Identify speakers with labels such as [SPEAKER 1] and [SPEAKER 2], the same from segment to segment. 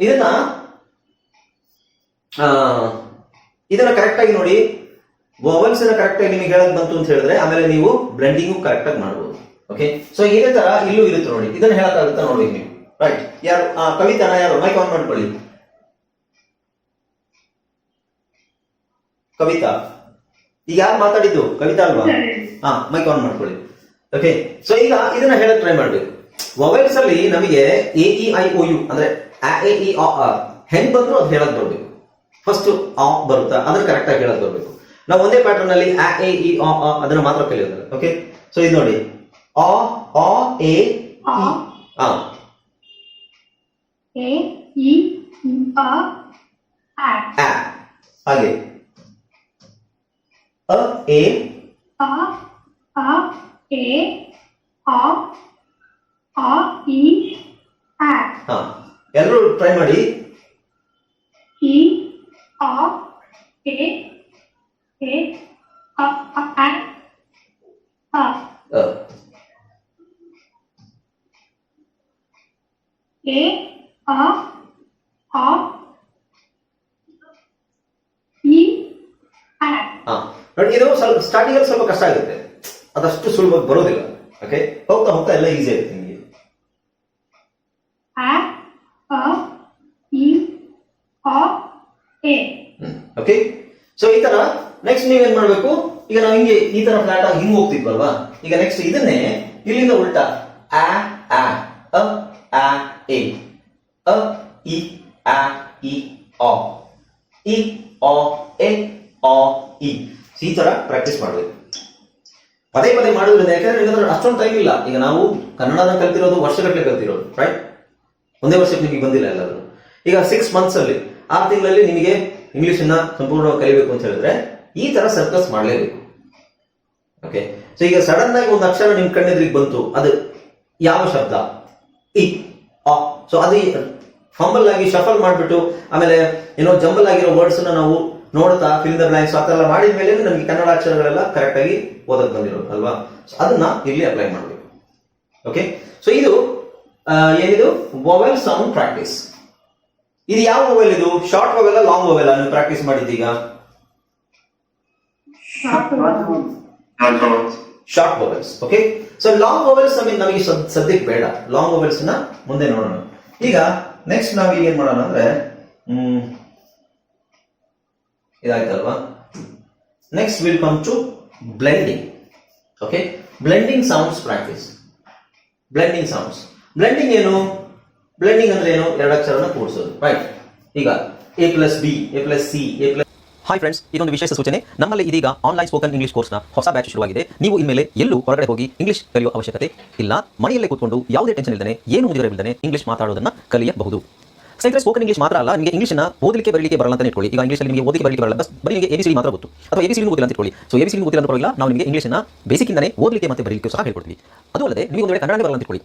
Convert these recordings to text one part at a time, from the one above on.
[SPEAKER 1] ಇದನ್ನ ಇದನ್ನ ಕರೆಕ್ಟ್ ಆಗಿ ನೋಡಿ. ವೋವಲ್ಸ್ ಕರೆಕ್ಟ್ ಆಗಿ ನಿಮಗೆ ಹೇಳಕ್ ಬಂತು ಅಂತ ಹೇಳಿದ್ರೆ, ಆಮೇಲೆ ನೀವು ಬ್ಲೆಂಡಿಂಗು ಕರೆಕ್ಟ್ ಆಗಿ ಮಾಡಬಹುದು ಓಕೆ ಸೊ ಇದೇ ತರ ಇಲ್ಲೂ ಇರುತ್ತೆ ನೋಡಿ. ಇದನ್ನ ಹೇಳಕ್ಕಾಗುತ್ತಾ ನೋಡಿ ನೀವು. ರೈಟ್ ಯಾರು ಕವಿತಾನ ಯಾರು? ಮೈಕ್ ಆನ್ ಮಾಡ್ಕೊಳ್ಳಿ. ಕವಿತಾ. ಈಗ ಯಾರು ಮಾತಾಡಿದ್ದು? ಕವಿತಾ ಅಲ್ವಾ? ಹಾ ಮೈಕ್ ಆನ್ ಮಾಡ್ಕೊಳ್ಳಿ. ಓಕೆ ಸೊ ಈಗ ಇದನ್ನ ಹೇಳಕ್ ಟ್ರೈ ಮಾಡ್ಬೇಕು. ಮೊಬೈಲ್ಸ್ ಅಲ್ಲಿ ನಮಗೆ A E I O U ಅಂದ್ರೆ ಆ ಎ ಇ ಆ ಆ ಹೆಂಗ್ ಬಂದ್ರು ಅದು ಹೇಳಕ್ ಬರ್ಬೇಕು. ಫಸ್ಟ್ ಆ ಬರುತ್ತಾ? ಅದನ್ನ ಕರೆಕ್ಟ್ ಆಗಿ ಹೇಳಕ್ ಬರ್ಬೇಕು. ನಾವು ಒಂದೇ ಪ್ಯಾಟರ್ನ್ ಅಲ್ಲಿ ಆ ಎ ಇ ಆ ಆ ಅದನ್ನ ಮಾತ್ರ ಕಲಿಯೋದಲ್ಲ. ಓಕೆ ಸೊ ಇದು ನೋಡಿ. ಆ ಆ ಎ
[SPEAKER 2] ಆ.
[SPEAKER 1] ಆ. ಆ ಹಾಗೆ. ಅ ಎ.
[SPEAKER 2] A A
[SPEAKER 1] ಎಲ್ಲರೂ ಟ್ರೈ ಮಾಡಿ
[SPEAKER 2] E A A A A A A A
[SPEAKER 1] a
[SPEAKER 2] A A A E A
[SPEAKER 1] ಹಾ ನೋಡಿ ಇದು ಸ್ವಲ್ಪ ಸ್ಟಾರ್ಟಿಂಗ್ ಅಲ್ಲಿ ಸ್ವಲ್ಪ ಕಷ್ಟ ಆಗುತ್ತೆ ಅದಷ್ಟು ಸುಲಭ ಬರೋದಿಲ್ಲ ಓಕೆ ಹೋಗ್ತಾ ಹೋಗ್ತಾ ಎಲ್ಲ ಈಸಿ ಆಗುತ್ತೆ ನಿಮಗೆ
[SPEAKER 2] A
[SPEAKER 1] ಓಕೆ ಸೊ ಈ ತರ ನೆಕ್ಸ್ಟ್ ನೀವೇನ್ ಮಾಡ್ಬೇಕು? ಈಗ ನಾವು ಹಿಂಗೆ ಈ ತರ ಫ್ಲಾಟ್ ಆಗಿ ಹಿಂಗ್ ಹೋಗ್ತಿದ್ವಲ್ವಾ? ಈಗ ನೆಕ್ಸ್ಟ್ ಇದನ್ನೇ ಇಲ್ಲಿಂದ ಉಲ್ಟಾ ಆ ಆ, ಅ, ಆ, ಎ, ಅ, ಇ, ಆ ಇ ಆ. ಇ, ಆ, ಎ, ಆ, ಇ. ಈ ತರ ಪ್ರಾಕ್ಟೀಸ್ ಮಾಡ್ಬೇಕು. ಪದೇ ಪದೇ ಮಾಡೋದ್ರಿಂದ ಯಾಕಂದ್ರೆ ನಿಮ್ಗೆ ಅಷ್ಟೊಂದು ಟೈಮ್ ಇಲ್ಲ. ಈಗ ನಾವು ಕನ್ನಡನ ಕಲ್ತಿರೋದು ವರ್ಷಗಟ್ಟಲೆ ಕಲ್ತಿರೋದು ರೈಟ್ ಒಂದೇ ವರ್ಷಕ್ಕೆ ನಿಮಗೆ ಬಂದಿಲ್ಲ ಎಲ್ಲರೂ ಈಗ ಸಿಕ್ಸ್ ಮಂತ್ಸ್ ಅಲ್ಲಿ ಆರು ತಿಂಗಳಲ್ಲಿ ನಿಮಗೆ ಇಂಗ್ಲಿಷ್ ಅನ್ನ ಸಂಪೂರ್ಣವಾಗಿ ಕಲಿಬೇಕು ಅಂತ ಹೇಳಿದ್ರೆ ಈ ತರ ಸರ್ಕಸ್ ಮಾಡಲೇಬೇಕು. ಓಕೆ ಸೊ ಈಗ ಸಡನ್ ಆಗಿ ಒಂದು ಅಕ್ಷರ ನಿಮ್ ಕಣ್ಣೆದ್ರಿಗೆ ಬಂತು, ಅದು ಯಾವ ಶಬ್ದ? ಇ, ಆ. ಸೊ ಅದು ಫಂಬಲ್ ಆಗಿ ಶಫಲ್ ಮಾಡಿಬಿಟ್ಟು, ಆಮೇಲೆ ಏನೋ ಜಂಬಲ್ ಆಗಿರೋ ವರ್ಡ್ಸ್ ನಾವು ನೋಡ್ತಾ ಫಿಲ್ ಬ್ಲಾಂಕ್ಸ್ ಆ ಥರ ಮಾಡಿದ ಮೇಲೆ ನಮಗೆ ಕನ್ನಡ ಅಕ್ಷರಗಳೆಲ್ಲ ಕರೆಕ್ಟ್ ಆಗಿ ಓದಕ್ ಬಂದಿರೋದು, ಅಲ್ವಾ? ಸೊ ಅದನ್ನ ಇಲ್ಲಿ ಅಪ್ಲೈ ಮಾಡಬೇಕು. ಓಕೆ ಸೊ ಇದು ಏನಿದು? ವೊವೆಲ್ ಸೌಂಡ್ ಪ್ರಾಕ್ಟೀಸ್ ಇದು ಯಾವ ಮೊಬೈಲ್ ಇದು? ಶಾರ್ಟ್ ಮೊಬೈಲ್ ಲಾಂಗ್ ಮೊಬೈಲ್ ನೀವು practice ಮಾಡಿದ್ದೀಗ.
[SPEAKER 2] Short
[SPEAKER 1] mobiles okay so long mobiles ನಮಗೆ ನಮಗೆ ಸದ್- ಸದ್ಯಕ್ಕೆ ಬೇಡ. ಲಾಂಗ್ ಮೊಬೈಲ್ಸ್ನ ಮುಂದೆ ನೋಡೋಣ. ಈಗ ನೆಕ್ಸ್ಟ್ ನಾವು ಈಗ ಏನ್ ಮಾಡೋಣ ಅಂದ್ರೆ ಹ್ಮ್ ಇದಾಯ್ತಲ್ವಾ? Next will come to blending okay blending sounds practice blending sounds blending ಏನು? ಬ್ಲೆಂಡಿಂಗ್ ಅಂದ್ರೆ ಏನು? ಎರಡು ಅಕ್ಷರವನ್ನು ಕೂಡಿಸೋದು. ರೈಟ್ ಈಗ A plus B A plus C A plus
[SPEAKER 3] hi friends ಇದೊಂದು ವಿಶೇಷ ಸೂಚನೆ. ನಮ್ಮಲ್ಲಿ ಇದೀಗ ಆನ್ಲೈನ್ ಸ್ಪೋಕನ್ ಇಂಗ್ಲಿಷ್ ಕೋರ್ಸ್ನ ಹೊಸ ಬ್ಯಾಚ್ ಶುರುವಾಗಿದೆ. ನೀವು ಇನ್ಮೇಲೆ ಎಲ್ಲೂ ಹೊರಗಡೆ ಹೋಗಿ ಇಂಗ್ಲಿಷ್ ಕಲಿಯುವ ಅವಶ್ಯಕತೆ ಇಲ್ಲ. ಮನೆಯಲ್ಲೇ ಕೂತ್ಕೊಂಡು ಯಾವುದೇ ಟೆನ್ಷನ್ ಇಲ್ಲದೆ ಏನು ಮುಗಿದಿರಬಿಲ್ಲದೆ ಇಂಗ್ಲಿಷ್ ಮಾತಾಡೋದನ್ನ ಕಲಿಯಬಹುದು. ಸ್ನೇಹಿತರೆ ಸ್ಪೋಕನ್ ಇಂಗ್ಲಿಷ್ ಮಾತ್ರ ಅಲ್ಲ, ನಿಮಗೆ ಇಂಗ್ಲಿಷ್ನ ಓದಲಿಕ್ಕೆ ಬರಲಿಕ್ಕೆ ಬರಲ್ಲ ಅಂತ ಇಟ್ಕೊಳ್ಳಿ. ಈಗ ಇಂಗ್ಲಿಷಲ್ಲಿ ನಿಮಗೆ ಓದಲಿಕ್ಕೆ ಬರಲಿಕ್ಕೆ ಬರಲ್ಲ ಬಸ್ ಬರೀ ನಿಮಗೆ ಎಬಿಸಿಡಿ ಮಾತ್ರ ಗೊತ್ತು. ಅಥವಾ ಎಬಿಸಿಡಿ ಓದಿಲ್ಲ ಅಂತ ಇಟ್ಕೊಳ್ಳಿ. ಸೊ ಎಬಿಸಿಡಿ ಓದಿಲ್ಲ ಅಂತ ನಾವು ನಿಮಗೆ ಇಂಗ್ಲಿಷ್ನ ಬೇಸಿಕ್ಕಿಂದನೇ ಓದಲಿಕ್ಕೆ ಮತ್ತೆ ಬರಲಿಕ್ಕೆ ಸಹ ಹೇಳ್ಕೊಡ್ತೀವಿ. ಅದು ಅಲ್ಲದೆ, ನೀವು ಒಂದು ಕನ್ನಡ ಬರಲ್ಲ ಅಂತ ಇಟ್ಕೊಳ್ಳಿ.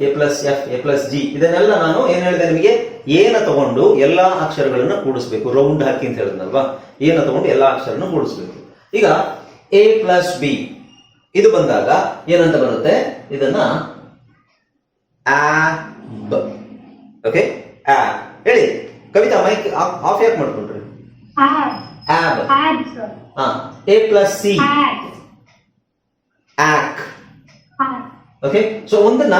[SPEAKER 1] A plus F A plus G ಇದನ್ನೆಲ್ಲ ನಾನು ಏನ್ ಹೇಳಿದೆ ನಿಮಗೆ? ಏನ ತಗೊಂಡು ಎಲ್ಲಾ ಅಕ್ಷರಗಳನ್ನ ಕೂಡಿಸ್ಬೇಕು. ರೌಂಡ್ ಹಾಕಿ ಅಂತ ಹೇಳಿದ್ನಲ್ವಾ? ಏನ ತಗೊಂಡು ಎಲ್ಲಾ ಅಕ್ಷರನ್ನು ಕೂಡಿಸ್ಬೇಕು. ಈಗ ಎ ಪ್ಲಸ್ ಬಿ ಇದು ಬಂದಾಗ ಏನಂತ ಬರುತ್ತೆ? ಇದನ್ನ ಓಕೆ ಹೇಳಿ. ಕವಿತಾ ಮೈಕ್ ಆಫ್ ಯಾಕೆ ಮಾಡ್ಕೊಂಡ್ರಿ? A plus
[SPEAKER 2] C.
[SPEAKER 1] ಆಕ್. ಓಕೆ ಸೊ ಒಂದನ್ನ.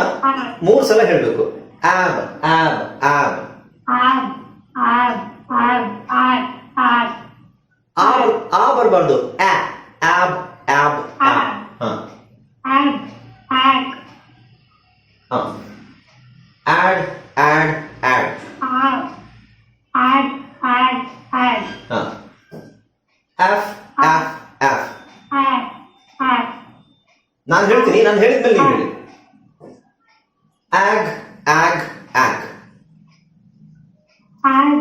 [SPEAKER 1] ಮೂರು ಸಲ ಹೇಳಬೇಕು.
[SPEAKER 2] Add. Add. Add.
[SPEAKER 1] ಆ ಆ ಬರಬಾರ್ದು ಆಬ್ ಆಬ್ ಆಬ್
[SPEAKER 2] add add
[SPEAKER 1] add
[SPEAKER 2] Add. Add. Add. Add.
[SPEAKER 1] ಹಾ F F F
[SPEAKER 2] Add. Add.
[SPEAKER 1] ನಾನು ಹೇಳ್ತೀನಿ ನಾನು ಹೇಳಿದ್ಮೇಲೆ ನೀವು ಹೇಳಿ ಆಗ್ ಆಗ್ ಆಗ್
[SPEAKER 2] Add.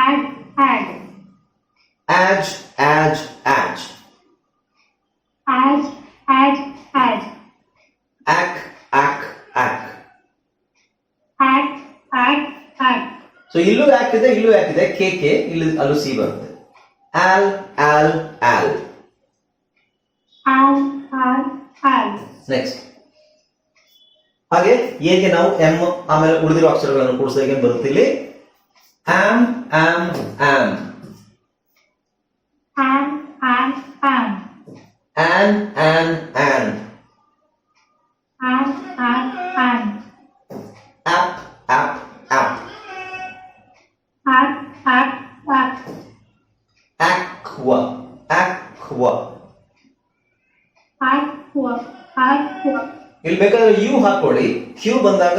[SPEAKER 2] Add. Add.
[SPEAKER 1] ಆಜ್ ಆಜ್ ಆಜ್
[SPEAKER 2] Ad, ad, ad.
[SPEAKER 1] ಆಕ್ ಆಕ್ ಆಕ್
[SPEAKER 2] Ad, ad, ad.
[SPEAKER 1] ಸೊ ಇಲ್ಲೂ ಯಾಕಿದೆ ಇಲ್ಲೂ ಯಾಕಿದೆ? ಕೆ ಕೆ ಇಲ್ಲಿ ಅಲ್ಲೂ ಸಿ ಬರುತ್ತೆ. All all all. ನೆಕ್ಸ್ಟ್ ಹಾಗೆ ಎಗೆ ನಾವು ಎಂ ಆಮೇಲೆ ಉಳಿದಿರೋ ಅಕ್ಷರಗಳನ್ನು ಕೂಡಿಸಿದಾಗ ಏನ್ ಬರುತ್ತೆ ಇಲ್ಲಿ? ಆಮ್ ಆಮ್ ಆಮ್
[SPEAKER 2] ಆಮ್ ಆಮ್ ಆಮ್
[SPEAKER 1] ಆನ್ ಆನ್ ಆನ್ ಬೇಕಾದ್ರೆ ಯು ಹಾಕೊಳ್ಳಿ. ಕ್ಯೂ ಬಂದಾಗ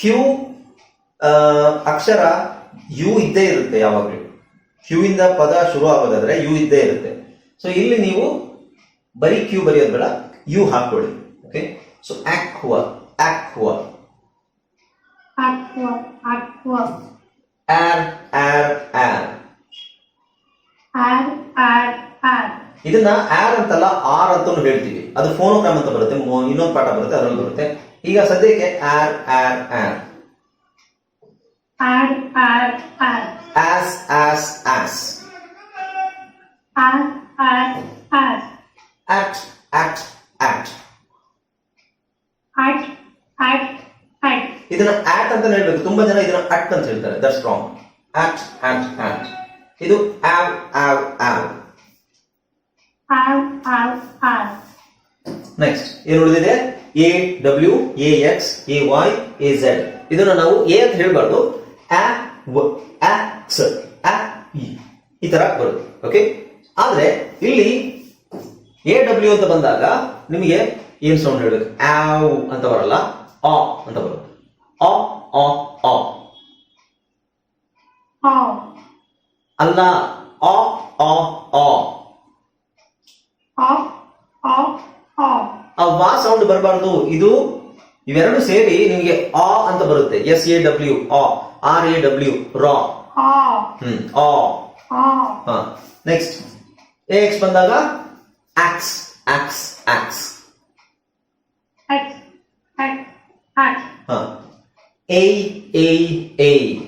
[SPEAKER 1] ಕ್ಯೂ ಅಕ್ಷರ ಯು ಇದ್ದೇ ಇರುತ್ತೆ ಯಾವಾಗಲೂ. ಕ್ಯೂ ಇಂದ ಪದ ಶುರು ಆಗೋದಾದ್ರೆ ಯು ಇದ್ದೇ ಇರುತ್ತೆ. ಸೊ ಇಲ್ಲಿ ನೀವು ಬರೀ ಕ್ಯೂ ಬರೆಯೋದು ಬೇಡ ಯು ಹಾಕೊಳ್ಳಿ ಓಕೆ ಸೊ ಆಕ್ವ ಆಕ್ವ. ಆರ್ ಆರ್ ಆರ್ ಇದನ್ನ ಆರ್ ಅಂತಲ್ಲ ಆರ್ ಅಂತಾನು ಹೇಳ್ತೀವಿ. ಅದು ಫೋನೋಗ್ರಾಮ್ ಅಂತ ಬರುತ್ತೆ ಇನ್ನೊಂದು ಪಾಠ ಬರುತ್ತೆ ಅದರಲ್ಲಿ ಬರುತ್ತೆ. ಈಗ ಸದ್ಯಕ್ಕೆ ಆರ್ ಆರ್ ಆರ್.
[SPEAKER 2] Ad, ಆರ್ ಆರ್.
[SPEAKER 1] ಆಸ್ ಆಸ್ ಆಸ್.
[SPEAKER 2] ಆರ್ ad, ad.
[SPEAKER 1] ಇದನ್ನ ಆಟ್ ಅಂತ ಹೇಳ್ಬೇಕು. ತುಂಬಾ ಜನ ಇದನ್ನ ಅಟ್ ಅಂತ ಹೇಳ್ತಾರೆ. ದಟ್ಸ್ ರಾಂಗ್ ಆಟ್ ಆಟ್ ಆಟ್ ಇದು ಆವ್ ಆವ್ ಆವ್. ನೆಕ್ಸ್ಟ್ ಏನು ಉಳಿದಿದೆ? A W A X A Y A Z ಇದನ್ನ ನಾವು ಎ ಅಂತ ಹೇಳಬಾರ್ದು. ಇ ಈ ತರ ಬರುತ್ತೆ ಓಕೆ ಆದ್ರೆ ಇಲ್ಲಿ ಎ ಡಬ್ಲ್ಯೂ ಅಂತ ಬಂದಾಗ ನಿಮಗೆ ಏನ್ ಸೌಂಡ್ ಹೇಳಬೇಕು? ಆವ್ ಅಂತ ಬರಲ್ಲ ಆ ಅಂತ ಬರುತ್ತೆ. ಆ ಆ. ಆ. ಅಲ್ಲ ಆ ಆ ಆ
[SPEAKER 2] All, all, all.
[SPEAKER 1] ಆ ವಾ ಸೌಂಡ್ ಬರಬಾರ್ದು. ಇದು ಇವೆರಡು ಸೇರಿ ನಿಮಗೆ ಆ ಅಂತ ಬರುತ್ತೆ. ಎಸ್ ಎ ಡಬ್ಲ್ಯೂ ಆ. ಆರ್ ಎ ಡಬ್ಲ್ಯೂ ರಾ. ಹ್ಮ್ ಆ. ನೆಕ್ಸ್ಟ್ ಎಕ್ಸ್ ಬಂದಾಗ ಆಕ್ಸ್ ಆಕ್ಸ್ axe.
[SPEAKER 2] A A A.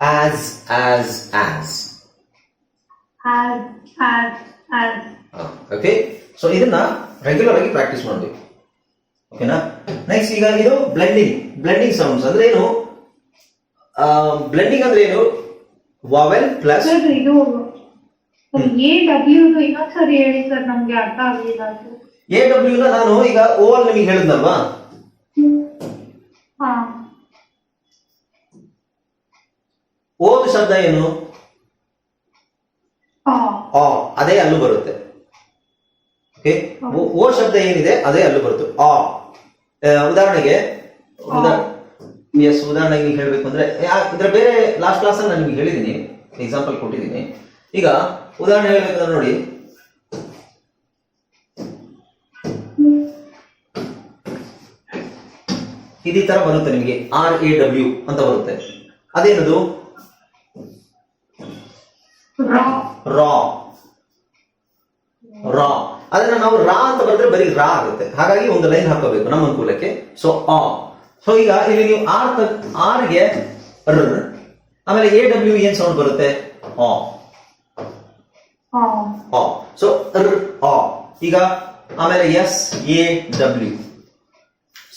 [SPEAKER 1] As ಆಸ್. ಆಸ್
[SPEAKER 2] ಆಸ್ ಆಸ್.
[SPEAKER 1] ಓಕೆ ಸೊ ಇದನ್ನ ರೆಗ್ಯುಲರ್ ಆಗಿ ಪ್ರಾಕ್ಟೀಸ್ ಮಾಡಬೇಕು. ಓಕೆನಾ ನೆಕ್ಸ್ಟ್ ಈಗ ಇದು ಬ್ಲೆಂಡಿಂಗ್ ಬ್ಲೆಂಡಿಂಗ್ ಸೌಂಡ್ಸ್ ಅಂದ್ರೆ ಏನು? ಬ್ಲೆಂಡಿಂಗ್ ಅಂದ್ರೆ ಏನು? ವಾವೆಲ್ ಪ್ಲಸ್
[SPEAKER 2] ಸರ್ ಇದು ಎ ಡಬ್ಲ್ಯೂ ಇನ್ನೊಂದ್ಸರಿ ಹೇಳಿ ಸರ್ ನಮ್ಗೆ ಅರ್ಥ ಆಗಲಿಲ್ಲ
[SPEAKER 1] ಎ ಡಬ್ಲ್ಯೂ ನ ನಾನು ಈಗ ಓವಲ್ ನಿಮಗೆ ಹೇಳಿದ್ನಲ್ವಾ? ಓದು ಶಬ್ದ ಏನು? ಆ. ಅದೇ ಅಲ್ಲೂ ಬರುತ್ತೆ. ಓಕೆ ಓ ಶಬ್ದ ಏನಿದೆ ಅದೇ ಅಲ್ಲೂ ಬರುತ್ತೆ. ಆ. ಉದಾಹರಣೆಗೆ ಎಸ್ ಉದಾಹರಣೆಗೆ ನೀವು ಹೇಳ್ಬೇಕು ಅಂದ್ರೆ ಇದ್ರ ಬೇರೆ ಲಾಸ್ಟ್ ಕ್ಲಾಸ್ ನಾನು ನಿಮ್ಗೆ ಹೇಳಿದ್ದೀನಿ ಎಕ್ಸಾಂಪಲ್ ಕೊಟ್ಟಿದ್ದೀನಿ ಈಗ ಉದಾಹರಣೆ ಹೇಳ್ಬೇಕಂದ್ರೆ ನೋಡಿ. ಇದೇ ತರ ಬರುತ್ತೆ ನಿಮಗೆ ಆರ್ ಎ ಡಬ್ಲ್ಯೂ ಅಂತ ಬರುತ್ತೆ. ಅದೇನದು?
[SPEAKER 2] ರಾ.
[SPEAKER 1] ರಾ. ಅದನ್ನ ನಾವು ರಾ ಅಂತ ಬರೆದ್ರೆ ಬರೀ ರಾ ಆಗುತ್ತೆ. ಹಾಗಾಗಿ ಒಂದು ಲೈನ್ ಹಾಕೋಬೇಕು ನಮ್ಮ ಅನುಕೂಲಕ್ಕೆ. ಸೊ ಆ. ಸೊ ಈಗ ಇಲ್ಲಿ ನೀವು ಆರ್ ಆರ್ಗೆ ರ್. ಆಮೇಲೆ ಎ ಡಬ್ಲ್ಯೂ ಏನ್ ಸೌಂಡ್ ಬರುತ್ತೆ? ಆ. ಆ. ಸೊ ರ್, ಆ. ಈಗ ಆಮೇಲೆ ಎಸ್, ಎ, ಡಬ್ಲ್ಯೂ.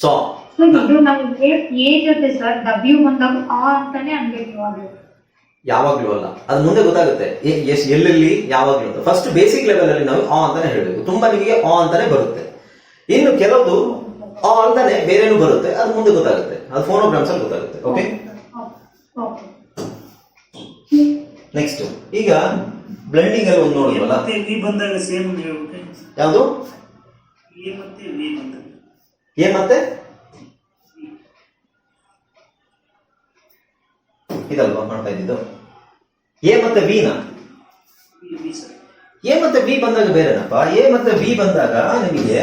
[SPEAKER 1] ಸೊ
[SPEAKER 2] ಇದು ನಮ್ಗೆ ಎ ಜೊತೆ ಸರ್ ಡಬ್ಲ್ಯೂ ಬಂದಾಗ ಆ ಅಂತಾನೆ ಅನ್ಬೇಕು
[SPEAKER 1] ಯಾವಾಗ್ಲೂ ಅಲ್ಲ. ಅದು ಮುಂದೆ ಗೊತ್ತಾಗುತ್ತೆ. ಎಲ್ಲೆಲ್ಲಿ ಯಾವಾಗ್ಲೂ ಅಂತ. ಫಸ್ಟ್ ಬೇಸಿಕ್ ಲೆವೆಲ್ ಅಲ್ಲಿ ನಾವು ಆ ಅಂತಾನೆ ಹೇಳಬೇಕು. ತುಂಬಾ ನಿಮಗೆ ಆ ಅಂತಾನೆ ಬರುತ್ತೆ. ಇನ್ನು ಕೆಲವು ಆ ಅಂತಾನೆ ಬೇರೆನೂ ಬರುತ್ತೆ. ಅದು ಮುಂದೆ ಗೊತ್ತಾಗುತ್ತೆ. ಅದು ಫೋನೋಗ್ರಾಮ್ಸ್ ಅಲ್ಲಿ ಗೊತ್ತಾಗುತ್ತೆ. ಓಕೆ ನೆಕ್ಸ್ಟ್ ಈಗ ಬ್ಲೆಂಡಿಂಗ್ ಅಲ್ಲಿ ಒಂದು ನೋಡಿದ್ವಲ್ಲ ಯಾವುದು?
[SPEAKER 4] ಎ ಮತ್ತೆ ವಿ ಬಂದಾಗ
[SPEAKER 1] ಎ ಮತ್ತೆ ಇದಲ್ವಾ ಮಾಡ್ತಾ ಇದ್ದಿದ್ದು? ಎ ಮತ್ತೆ ವಿ ನ?
[SPEAKER 4] ವಿ ವಿ
[SPEAKER 1] ಎ ಮತ್ತೆ ಬಿ ಬಂದಾಗ ಬೇರೆನಪ್ಪ. ಎ ಮತ್ತೆ ಬಿ ಬಂದಾಗ ನಿಮಗೆ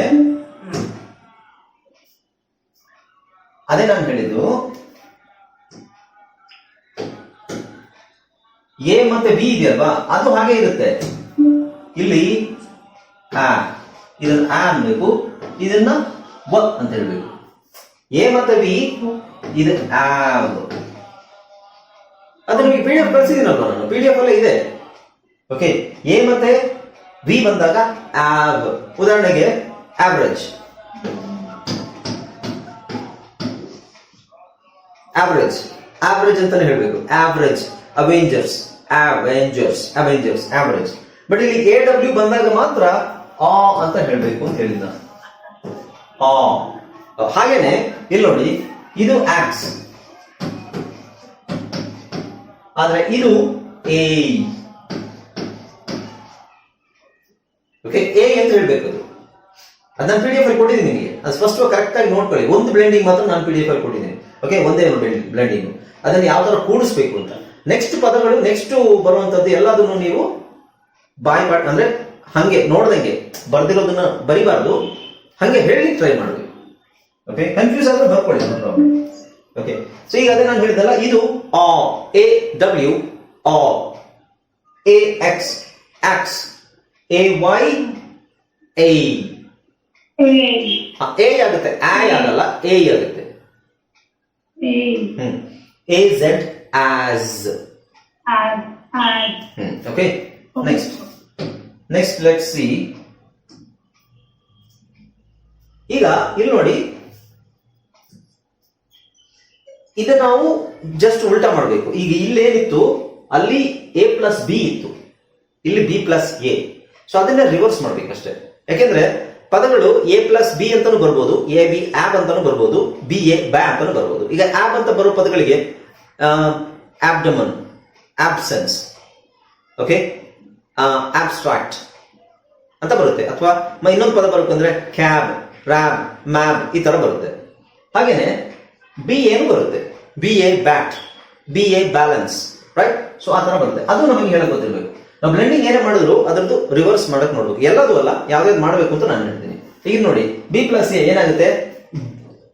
[SPEAKER 1] ಅದೇ ನಾನು ಹೇಳಿದ್ದು. ಎ ಮತ್ತೆ ಬಿ ಇದೆಯಲ್ವಾ? ಅದು ಹಾಗೆ ಇರುತ್ತೆ. ಇಲ್ಲಿ ಆ, ಇದನ್ನ ಆ ಅನ್ಬೇಕು. ಇದನ್ನ ವ ಅಂತ ಹೇಳ್ಬೇಕು. ಎ ಮತ್ತೆ ಬಿ, ಇದು ಆವ್ ಅದು ನಿಮಗೆ ಪಿ ಡಿ ಎಫ್ ಕಳಿಸಿದ್ದೀನಲ್ವ ನಾನು ಪಿ ಡಿ ಎಫ್ ಅಲ್ಲೇ ಇದೆ. ಓಕೆ ಎ ಮತ್ತೆ ಬಿ ಬಂದಾಗ ಆವ್ ಉದಾಹರಣೆಗೆ ಆವ್ರೇಜ್ ಆವ್ರೇಜ್ ಆವ್ರೇಜ್ ಅಂತಾನೆ ಹೇಳಬೇಕು. Average Avengers Avengers Avengers average but ಇಲ್ಲಿ ಎ ಡಬ್ಲ್ಯೂ ಬಂದಾಗ ಮಾತ್ರ ಆ ಅಂತ ಹೇಳಬೇಕು ಅಂತ ಹೇಳಿದ ಆ. ಹಾಗೇನೆ, ಇಲ್ಲಿ ನೋಡಿ, ಇದು ಆಕ್ಸ್ ಆದ್ರೆ ಇದು ಎ ಓಕೆ ಎ ಅಂತ ಹೇಳ್ಬೇಕು ಅದು. ಅದನ್ನ ಪಿ ಡಿ ಎಫ್ ಅಲ್ಲಿ ಕೊಟ್ಟಿದ್ದೀನಿ ನಿಮಗೆ. ಅದು ಫಸ್ಟ್ ಕರೆಕ್ಟ್ ಆಗಿ ನೋಡ್ಕೊಳ್ಳಿ. ಒಂದು ಬ್ಲೆಂಡಿಂಗ್ ಮಾತ್ರ ನಾನು ಪಿ ಡಿ ಎಫ್ ಅಲ್ಲಿ ಕೊಟ್ಟಿದ್ದೀನಿ. ಓಕೆ ಒಂದೇ ಒಂದು ಬ್ಲೆಂಡಿಂಗ್ ಅದನ್ನು ಯಾವ ಕೂಡಿಸ್ಬೇಕು ಅಂತ. ನೆಕ್ಸ್ಟ್ ಪದಗಳು ನೆಕ್ಸ್ಟ್ ಬರುವಂತದ್ದು ಎಲ್ಲದನ್ನು ನೀವು ಬಾಯ್ ಪಾಟ್ ಅಂದ್ರೆ ಹಂಗೆ ನೋಡ್ದಂಗೆ, ಬರ್ದಿರೋದನ್ನ ಬರಿಬಾರ್ದು. ಹಂಗೆ ಹೇಳಿ ಟ್ರೈ ಮಾಡಬೇಕು ಓಕೆ ಕನ್ಫ್ಯೂಸ್ ಆದ್ರೆ ಬರ್ಕೊಳ್ಳಿ ಈಗ ಅದೇ ನಾನು ಹೇಳಿದಲ್ಲ ಇದು ಆ ಎ ಡಬ್ಲ್ಯೂ ಆ A X X A Y A
[SPEAKER 2] A,
[SPEAKER 1] A ಆಗುತ್ತೆ ಐ ಆಗಲ್ಲ ಎ ಆಗುತ್ತೆ. A Z as okay next next let see ಈಗ ಇಲ್ಲಿ ನೋಡಿ ಇದು ನಾವು ಜಸ್ಟ್ ಉಲ್ಟಾ ಮಾಡಬೇಕು. ಈಗ ಇಲ್ಲೇನಿತ್ತು ಅಲ್ಲಿ ಎ ಪ್ಲಸ್ ಬಿ ಇತ್ತು. ಇಲ್ಲಿ ಬಿ ಪ್ಲಸ್ ಎ ಸೊ ಅದನ್ನ ರಿವರ್ಸ್ ಮಾಡ್ಬೇಕಷ್ಟೇ. ಯಾಕೆಂದ್ರೆ ಪದಗಳು ಎ ಪ್ಲಸ್ ಬಿ ಅಂತಾನು ಬರ್ಬೋದು ಎ ಬಿ ಆಬ್ ಅಂತಾನು ಬರ್ಬೋದು ಬಿ ಎ ಬ್ಯಾ ಅಂತಾನು ಬರ್ಬೋದು. ಈಗ ಆಬ್ ಅಂತ ಬರೋ ಪದಗಳಿಗೆ ಆಬ್ಡಮನ್ ಆಬ್ಸೆನ್ಸ್ ಓಕೆ ಆಬ್ಸ್ಟ್ರಾಕ್ಟ್ ಅಂತ ಬರುತ್ತೆ. ಅಥವಾ ಇನ್ನೊಂದು ಪದ ಬರುತ್ತೆ ಅಂದ್ರೆ ಕ್ಯಾಬ್ ರ್ಯಾಬ್ ಮ್ಯಾಬ್ ಈ ತರ ಬರುತ್ತೆ. ಹಾಗೇನೆ ಬಿ ಏನು ಬರುತ್ತೆ. B A bat B A balance right so ಆ ಥರ ಬರುತ್ತೆ. ಅದು ನಮಗೆ ಹೇಳಕ್ ಗೊತ್ತಿರ್ಬೇಕು. ನಾವು ಬ್ಲೆಂಡಿಂಗ್ ಏನೇ ಮಾಡಿದ್ರು ಅದರದ್ದು ರಿವರ್ಸ್ ಮಾಡಕ್ ನೋಡ್ಬೇಕು. ಎಲ್ಲದೂ ಅಲ್ಲ ಯಾವ್ದಾವ್ದು ಮಾಡಬೇಕು ಅಂತ ನಾನು ಹೇಳ್ತೀನಿ. ಈಗ ನೋಡಿ ಬಿ ಪ್ಲಸ್ ಎ ಏನಾಗುತ್ತೆ?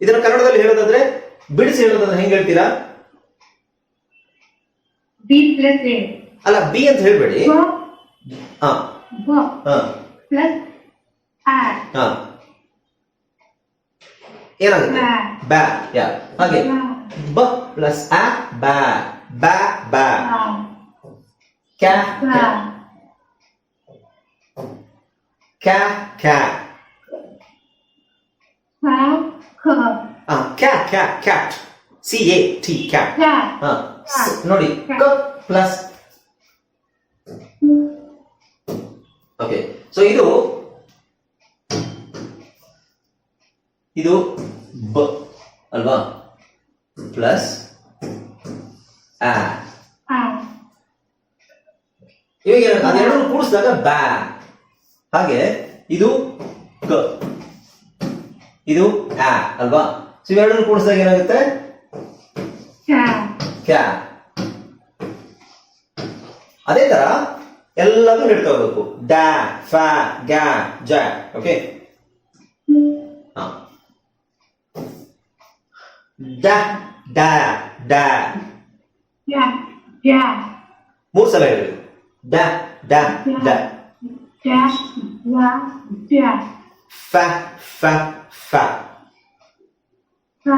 [SPEAKER 1] ಇದನ್ನ ಕನ್ನಡದಲ್ಲಿ ಹೇಳೋದಾದ್ರೆ ಬಿಡಿಸಿ ಹೇಳೋದಾದ್ರೆ ಹೆಂಗ್ ಹೇಳ್ತೀರಾ?
[SPEAKER 2] B plus A.
[SPEAKER 1] ಅಲ್ಲ ಬಿ ಅಂತ ಹೇಳ್ಬೇಡಿ. ಹಾ. ಹಾ. ಏನಾಗುತ್ತೆ
[SPEAKER 2] ಬ್ಯಾ.
[SPEAKER 1] ಬ್ಯಾ ಯಾ ಹಾಗೆ
[SPEAKER 2] ಬ್ಯಾ.
[SPEAKER 1] ಬ ಪ್ಲಸ್ ಆ ಬ್ಯಾ ಬ್ಯಾ ಬ್ಯಾ
[SPEAKER 2] A.
[SPEAKER 1] ಕ್ಯಾ
[SPEAKER 2] A.
[SPEAKER 1] ಕ್ಯಾ ಕ್ಯಾ
[SPEAKER 2] Ka, ka,
[SPEAKER 1] ಆ ಕ್ಯಾ ಕ್ಯಾ cat C A T cat
[SPEAKER 2] cat.
[SPEAKER 1] ಹಾ ಸ್- ನೋಡಿ ಕ ಪ್ಲಸ್ ಓಕೆ ಸೊ ಇದು ಇದು ಬ ಅಲ್ವಾ? ಪ್ಲಸ್ ಆ. ಇವಾಗ ಅದೆರಡನ್ನು ಕೂಡಿಸಿದಾಗ ಬ್ಯಾ ಹಾಗೆ ಇದು ಕ ಇದು ಆ ಅಲ್ವಾ? ಸೊ ಇವೆರಡನ್ನು ಕೂಡಿಸಿದಾಗ ಏನಾಗುತ್ತೆ. ಕ್ಯಾ ಅದೇ ತರ ಎಲ್ಲದೂ ಹೇಳ್ತಾ ಹೋಗ್ಬೇಕು ಡ್ಯಾ ಫ್ಯಾ ಗ್ಯಾ ಜ okay Da, da, da.
[SPEAKER 2] Yeah, yeah.
[SPEAKER 1] Musa, Da, da,
[SPEAKER 2] yeah. da.
[SPEAKER 1] Dash, la. Fa,
[SPEAKER 2] fa, fa. Fa,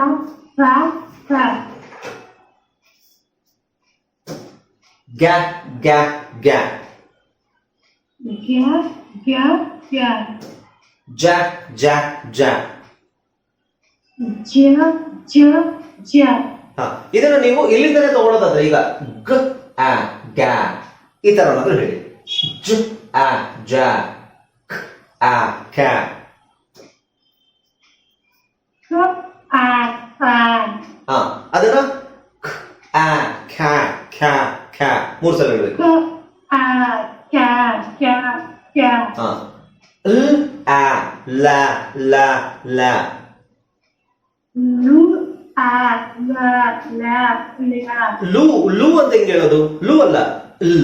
[SPEAKER 1] fa, fa. Ga,
[SPEAKER 2] ga, ga. Ga,
[SPEAKER 1] ga, ga. Ja,
[SPEAKER 2] ja, ja. Ja,
[SPEAKER 1] ಹಾ ಇದನ್ನ ನೀವು ಇಲ್ಲಿಂದಲೇ ತಗೊಳ್ಳೋದಾದ್ರೆ ಈಗ ಗ ಆ ಗ್ಯಾ ಈ ತರ ಏನಾದ್ರು ಹೇಳಿ ಜ ಆ ಜ ಕ್ ಆ ಕ್ಯಾ
[SPEAKER 2] Ka, a, a.
[SPEAKER 1] ಹಾ ಅದನ್ನ ಕ್ ಆ ಖ್ಯಾ ಖ್ಯಾ ಖ್ಯಾ ಮೂರು ಸಲ ಹೇಳ್ಬೇಕು
[SPEAKER 2] Ka, a, ka, ka, ka.
[SPEAKER 1] ಹಾ ಲ್ ಆ ಲ ಲ ಲ ಲು ಲು ಅಂತ ಹೆಂಗ್ ಹೇಳೋದು ಲು ಅಲ್ಲ ಲ್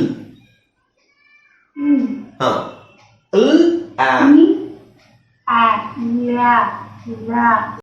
[SPEAKER 2] Mm.
[SPEAKER 1] ಹಾ ಲ್ ಆ
[SPEAKER 2] Ni, a, la, la.